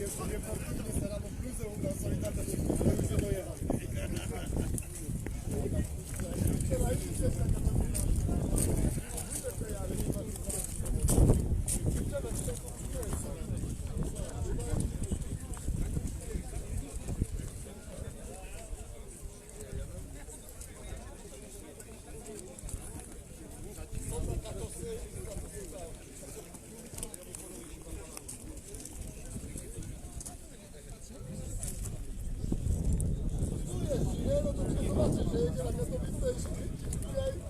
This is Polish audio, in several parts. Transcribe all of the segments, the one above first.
Jest sobie parkuje, zaraz bluzę ubrał, solidarność, to już nie dojechał. next week.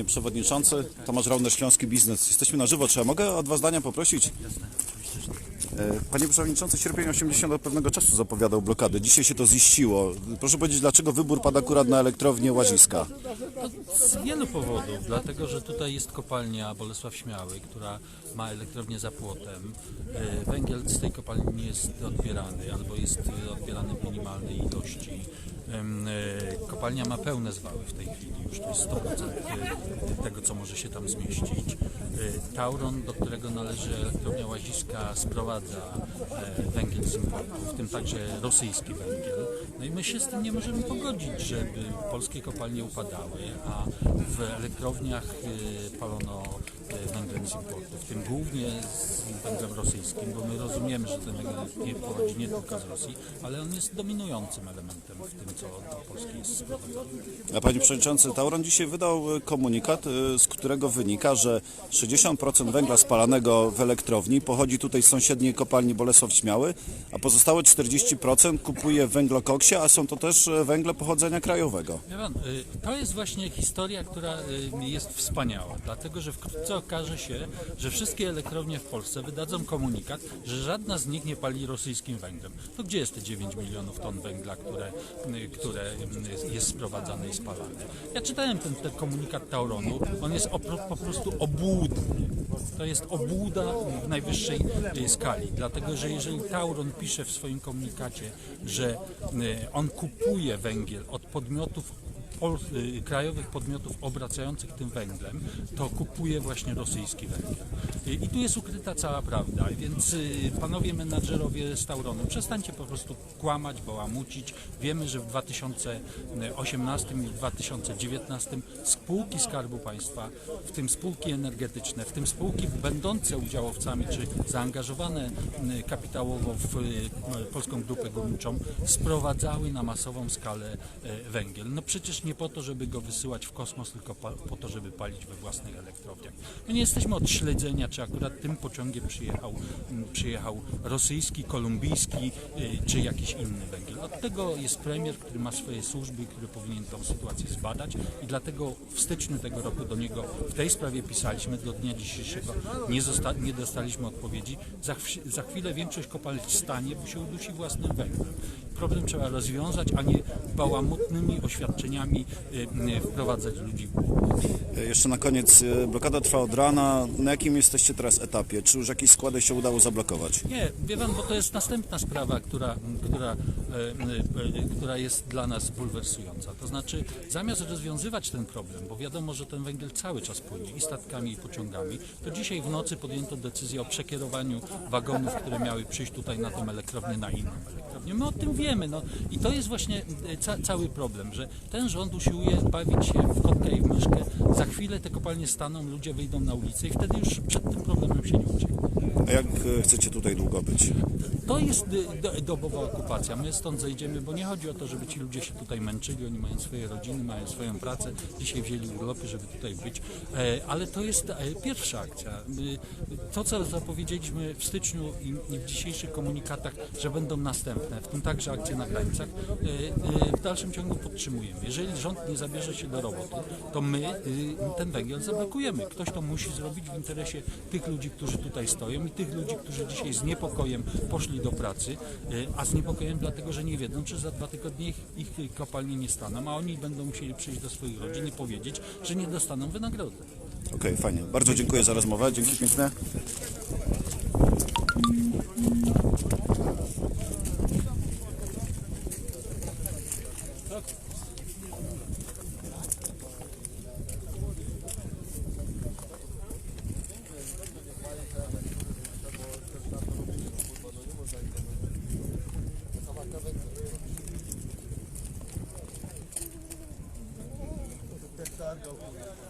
Panie Przewodniczący, Tomasz Rauner, Śląski Biznes. Jesteśmy na żywo. Czy ja mogę o dwa zdania poprosić? E, Panie Przewodniczący, sierpień 80 od pewnego czasu zapowiadał blokadę. Dzisiaj się to ziściło. Proszę powiedzieć, dlaczego wybór pada akurat na elektrownię Łaziska? Z wielu powodów, dlatego że tutaj jest kopalnia Bolesław Śmiały, która ma elektrownię za płotem. E, Węgiel z tej kopalni nie jest odbierany albo jest odbierany w minimalnej ilości. E, Kopalnia ma pełne zwały w tej chwili, już to jest 100% tego, co może się tam zmieścić. Tauron, do którego należy elektrownia Łaziska, sprowadza węgiel z importu, w tym także rosyjski węgiel. No i my się z tym nie możemy pogodzić, żeby polskie kopalnie upadały, a w elektrowniach e, palono e, węglem z importu, w tym głównie z węglem rosyjskim, bo my rozumiemy, że ten węgiel nie pochodzi nie tylko z Rosji, ale on jest dominującym elementem w tym, co do Polski jest sprowadzane. A Panie Przewodniczący, Tauron dzisiaj wydał e, komunikat, z którego wynika, że 60% węgla spalanego w elektrowni pochodzi tutaj z sąsiedniej kopalni Bolesław Śmiały, a pozostałe 40% kupuje w węglokoksie, a są to też węgle pochodzenia krajowego. Pan, y, to jest właśnie historia, która y, jest wspaniała, dlatego że wkrótce okaże się, że wszystkie elektrownie w Polsce wydadzą komunikat, że żadna z nich nie pali rosyjskim węglem. To gdzie jest te 9 milionów ton węgla, które, y, które y, jest sprowadzane i spalane? Ja czytałem ten, ten komunikat Tauronu, on jest po prostu obłudny. To jest obłuda w najwyższej skali, dlatego że jeżeli Tauron pisze w swoim komunikacie, że on kupuje węgiel od podmiotów krajowych podmiotów obracających tym węglem, to kupuje właśnie rosyjski węgiel. Y, I tu jest ukryta cała prawda, więc y, panowie menadżerowie z Tauronu, przestańcie po prostu kłamać, bałamucić. Wiemy, że w 2018 i 2019 spółki Skarbu Państwa, w tym spółki energetyczne, w tym spółki będące udziałowcami czy zaangażowane y, kapitałowo w y, Polską Grupę Górniczą sprowadzały na masową skalę y, węgiel. No przecież nie po to, żeby go wysyłać w kosmos, tylko po to, żeby palić we własnych elektrowniach. My nie jesteśmy od śledzenia, czy akurat tym pociągiem przyjechał, m, przyjechał rosyjski, kolumbijski y, czy jakiś inny węgiel. Od tego jest premier, który ma swoje służby, który powinien tą sytuację zbadać i dlatego w styczniu tego roku do niego w tej sprawie pisaliśmy. Do dnia dzisiejszego nie, nie dostaliśmy odpowiedzi. Za, za chwilę większość kopalń stanie, bo się udusi własnym węglem. Problem trzeba rozwiązać, a nie bałamutnymi oświadczeniami y, wprowadzać ludzi w błąd. E, Jeszcze na koniec, e, blokada trwa od rana. Na jakim jesteście teraz etapie? Czy już jakieś składy się udało zablokować? Nie, wie pan, bo to jest następna sprawa, która, która, e, e, która jest dla nas bulwersująca. To znaczy, zamiast rozwiązywać ten problem, bo wiadomo, że ten węgiel cały czas płynie i statkami, i pociągami, to dzisiaj w nocy podjęto decyzję o przekierowaniu wagonów, które miały przyjść tutaj na tą elektrownię, na inną elektrownię. My o tym wiemy, no i to jest właśnie e, ca, cały problem, że ten rząd usiłuje bawić się w kotka i w myszkę. Za chwilę te kopalnie staną, ludzie wyjdą na ulicę i wtedy już przed tym problemem się nie ucieknie. A jak e, chcecie tutaj długo być? To jest do, dobowa okupacja. My stąd zejdziemy, bo nie chodzi o to, żeby ci ludzie się tutaj męczyli. Oni mają swoje rodziny, mają swoją pracę. Dzisiaj wzięli urlopy, żeby tutaj być. E, ale to jest e, pierwsza akcja. To, co zapowiedzieliśmy w styczniu i, w dzisiejszych komunikatach, że będą następne, w tym także akcje na granicach, e, e, w dalszym ciągu podtrzymujemy. Jeżeli rząd nie zabierze się do roboty, to my ten węgiel zablokujemy. Ktoś to musi zrobić w interesie tych ludzi, którzy tutaj stoją tych ludzi, którzy dzisiaj z niepokojem poszli do pracy, y, a z niepokojem dlatego, że nie wiedzą, czy za dwa tygodnie ich, ich kopalnie nie staną, a oni będą musieli przyjść do swoich rodzin i powiedzieć, że nie dostaną wynagrody. Okej, fajnie. Bardzo dziękuję za rozmowę. Dzięki piękne. go.